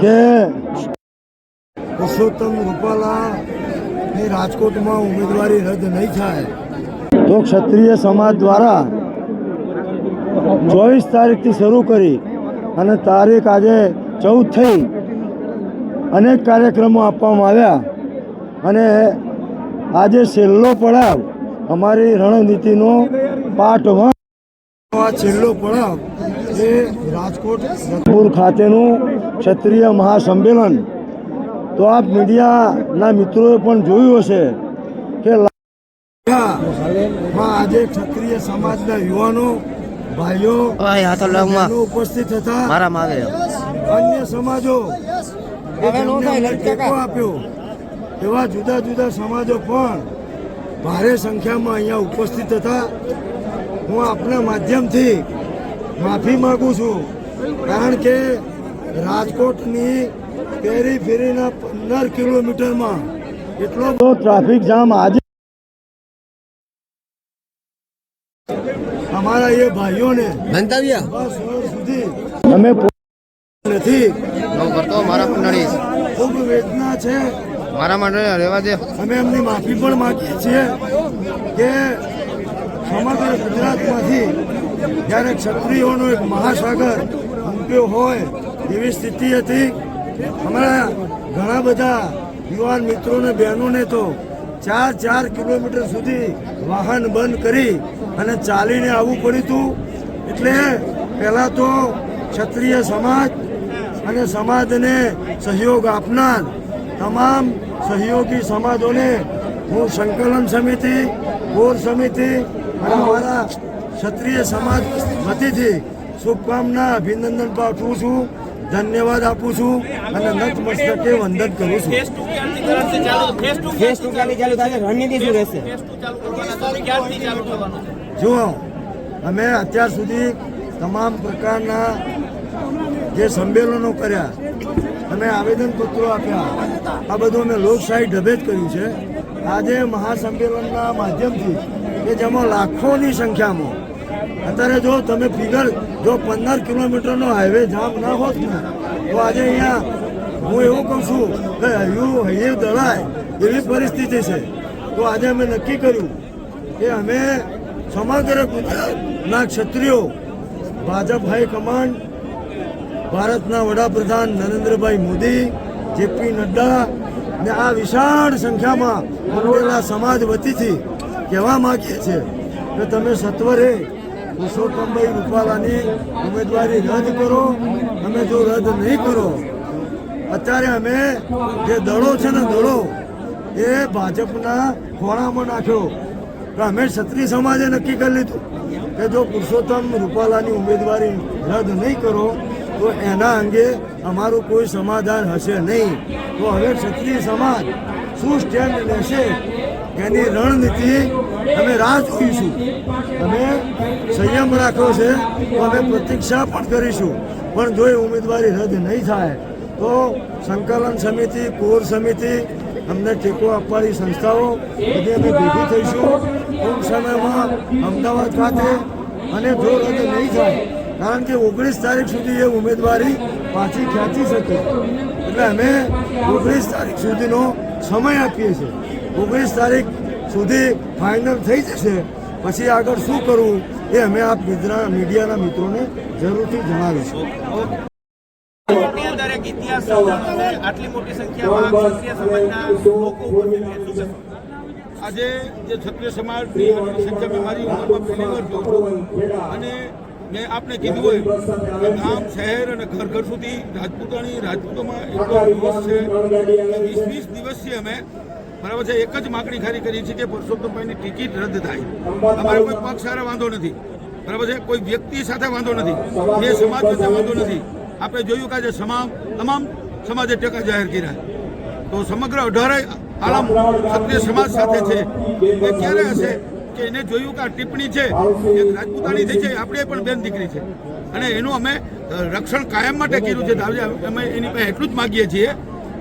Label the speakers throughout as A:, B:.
A: કે પુરુષોત્તમ રૂપાલા ની રાજકોટમાં ઉમેદવારી રદ નહીં થાય. તો ક્ષત્રિય સમાજ દ્વારા ચોવીસ તારીખથી શરૂ કરી અને તારીખ આજે ચૌદ થઈ અનેક કાર્યક્રમો આપવામાં આવ્યા. અને આજે છેલ્લો પડાવ અમારી રણનીતિનો પાર્ટ વન આ છેલ્લો પડાવ એ રાજકોટ જતપુર ખાતેનું ક્ષત્રિય મહાસંમેલન. તો આપ મીડિયાના મિત્રોએ પણ જોયું હશે કે માં આજે ક્ષત્રિય સમાજના યુવાનો ભાઈઓ ઉપસ્થિત હતા.
B: મારા માગે.
A: અન્ય સમાજો ટેકો આપ્યો. એવા જુદા જુદા સમાજો પણ ભારે સંખ્યામાં અહીંયા ઉપસ્થિત હતા. હું આપના માધ્યમથી માફી માંગુ છું. કારણ કે રાજકોટની પેરી ફેરીના પંદર કિલોમીટરમાં એટલો બધો ટ્રાફિક જામ આજે અમારા એ ભાઈઓને
B: મંતવ્ય?
A: બસ સુધી અમે પહોંચ્યા નથી.
B: મારા મંડળી
A: ખૂબ વેદના છે.
B: મારા મંડળી રહેવા દે.
A: અમે એમની માફી પણ માંગીએ છીએ કે સમગ્ર ગુજરાતમાંથી જ્યારે ક્ષત્રિયોનો એક મહાસાગર ઉમટ્યો હોય એવી સ્થિતિ હતી. અમારા ઘણા બધા યુવાન મિત્રોને, બહેનોને તો ચાર ચાર કિલોમીટર સુધી વાહન બંધ કરી અને ચાલીને આવવું પડ્યું હતું. એટલે પહેલાં તો ક્ષત્રિય સમાજ અને સમાજને સહયોગ આપનાર તમામ સહયોગી સમાજોને હું સંકલન સમિતિ કોર સમિતિ અને અમારા ક્ષત્રિય સમાજ વતીથી શુભકામના અભિનંદન પાઠવું છું ધન્યવાદ આપું છું અને નતમસ્તકે વંદન કરું છે. જુઓ અમે અત્યાર સુધી તમામ પ્રકારના જે સંમેલનો કર્યા અમે આવેદનપત્રો આપ્યા આ બધું અમે લોકશાહી ઢબે જ કર્યું છે. આજે મહાસંમેલનના માધ્યમથી કે જેમાં લાખોની સંખ્યામાં. અત્યારે જો તમે ફિગર, જો પંદર કિલોમીટરનો હાઈવે જામ ના હોત ને, તો આજે અહીંયા હું એવું કહું છું કે હૈયું, હૈયે દળાય એવી પરિસ્થિતિ છે. તો આજે અમે નક્કી કર્યું કે અમે સમગ્ર ગુજરાતના ક્ષત્રિયો ભાજપ હાઈકમાન્ડ ભારતના વડાપ્રધાન નરેન્દ્રભાઈ મોદી, જેપી નડ્ડા ને આ વિશાળ સંખ્યામાં ઉમટેલા સમાજ વતીથી કહેવા માંગીએ છીએ કે તમે સત્વરે પુરુષોત્તમભાઈ રૂપાલાની ઉમેદવારી રદ કરો. અમે જો રદ નહીં કરો, અત્યારે અમે જે દળો છે ને દળો, એ ભાજપના ખોળામાં નાખ્યો. તો અમે ક્ષત્રિય સમાજે નક્કી કરી લીધું કે જો પુરુષોત્તમ રૂપાલાની ઉમેદવારી રદ નહીં કરો, તો એના અંગે અમારું કોઈ સમાધાન હશે નહીં. તો હવે ક્ષત્રિય સમાજ શું સ્ટેન્ડ લેશે એની રણનીતિ અમે રાહ જોઈશું. અમે સંયમ રાખ્યો છે, તો અમે પ્રતીક્ષા પણ કરીશું. પણ જો એ ઉમેદવારી રદ નહીં થાય, તો સંકલન સમિતિ, કોર સમિતિ, અમને ટેકો આપવાની સંસ્થાઓ, બધી અમે ભેગી થઈશું. ટૂંક સમયમાં અમદાવાદ ખાતે અને જો રદ નહીં થાય, કારણ કે ઓગણીસ તારીખ સુધી એ ઉમેદવારી પાછી ખેંચી શકે. એટલે અમે ઓગણીસ તારીખ સુધીનો સમય આપીએ છીએ. ઓગણીસ તારીખ સુધી ફાઇનલ થઈ જશે. પછી આગળ શું કરવું એ અમે આપ મીડિયાના મિત્રોને જરૂરથી જણાવીશું?
C: આજે જે ક્ષત્રિય સમાજની સંખ્યા બીમારી અને મેં આપને કીધું હોય કે ગામ શહેર અને ઘર ઘર સુધી રાજપૂતાણી રાજપૂતોમાં એટલો દિવસ છે કે વીસ વીસ દિવસથી અમે બરાબર છે એક જ માગણી ખાલી કરી છે કે પરસોત્તમભાઈની ટિકિટ રદ થાય. અમારે કોઈ પક્ષ સાથે વાંધો નથી. બરાબર છે કોઈ વ્યક્તિ સાથે વાંધો નથી. જે સમાજ સાથે વાંધો નથી. આપણે જોયું કે આજે તમામ તમામ સમાજે ટેકા જાહેર કર્યા. તો સમગ્ર અઢારે આલમ ક્ષત્રિય સમાજ સાથે છે. એ ક્યારે હશે? કે એને જોયું કે આ ટિપ્પણી છે એક રાજપૂતાણી થઈ છે, આપણે પણ બેન દીકરી છે. અને એનું અમે રક્ષણ કાયમ માટે કર્યું છે. તો અમે એની પાસે એટલું જ માગીએ છીએ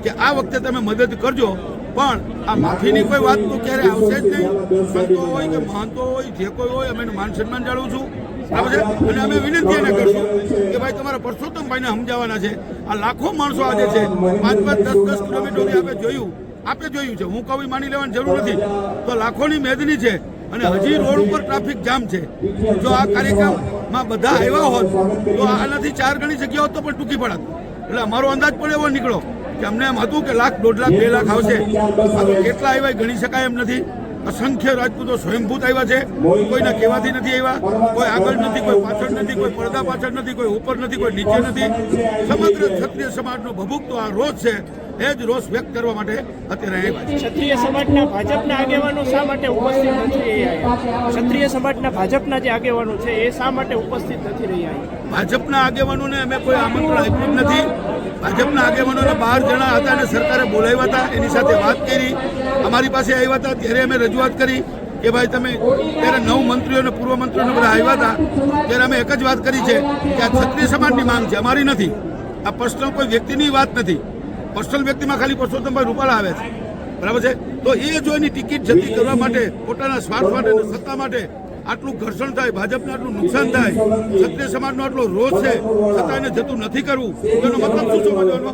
C: કે આ વખતે તમે મદદ કરજો, પણ આ માફીની કોઈ વાત તો ક્યારે આવશે જ નહીં. સંતો હોય કે મહંતો હોય, જે કોઈ હોય, અમે માન સન્માન જાળવું છું. બરાબર અને અમે વિનંતી એને કરશું કે ભાઈ તમારા પરસોત્તમભાઈને સમજાવવાના છે. આ લાખો માણસો આજે છે. પાંચ પાંચ દસ દસ કિલોમીટર આપણે જોયું. આપણે જોયું છે. હું કવિ માની લેવાની જરૂર નથી. તો લાખોની મેદની છે. અને હજી રોડ ઉપર ટ્રાફિક જામ છે. જો આ કાર્યક્રમમાં બધા આવ્યા હોત, તો આનાથી ચાર ગણી જગ્યાઓ તો પણ ટૂંકી પડત. એટલે અમારો અંદાજ પણ એવો નીકળો કે અમને એમ હતું કે લાખ, દોઢ લાખ, બે લાખ આવશે. કેટલા આવ્યા ગણી શકાય એમ નથી. અસંખ્ય રાજપૂતો સ્વયંભૂત આવ્યા છે. કોઈના કહેવાથી નથી આવ્યા. કોઈ આગળ નથી, કોઈ પાછળ નથી, કોઈ પડદા પાછળ નથી, કોઈ ઉપર નથી, કોઈ નીચે નથી. સમગ્ર ક્ષત્રિય સમાજનો ભભૂકતો આ રોજ છે. એ જ રોષ વ્યક્ત કરવા માટે અત્યારે આવ્યા
D: ક્ષત્રિય સમાજના ભાજપના આગેવાનો શા માટે ઉપસ્થિત નથી ક્ષત્રિય સમાજના ભાજપના જે આગેવાનો છે એ શા માટે ઉપસ્થિત નથી રહ્યા
C: ભાજપના આગેવાનોને અમે કોઈ આમંત્રણ આપ્યું નથી. ભાજપના આગેવાનોને બાર જણા હતા અને સરકારે બોલાવ્યા હતા એની સાથે વાત કરી. અમારી પાસે આવ્યા હતા ત્યારે અમે રજૂઆત કરી કે ભાઈ તમે ત્યારે નવ મંત્રીઓ અને પૂર્વ મંત્રીઓને બધા આવ્યા હતા ત્યારે અમે એક જ વાત કરી છે કે આ ક્ષત્રિય સમાજની માંગ છે અમારી નથી. આ પર્સનલ કોઈ વ્યક્તિની વાત નથી. પર્સનલ વ્યક્તિમાં ખાલી પરસોત્તમભાઈ રૂપાલા આવે છે. બરાબર છે? તો એ જો એની ટિકિટ જતી કરવા માટે પોતાના સ્વાર્થ માટે સત્તા માટે આટલું ઘર્ષણ થાય, ભાજપને આટલું નુકસાન થાય, ક્ષત્રિય સમાજનો આટલો રોષ છે, છતાં એને જતું નથી કરવું એનો મતલબ શું સમજવાનો?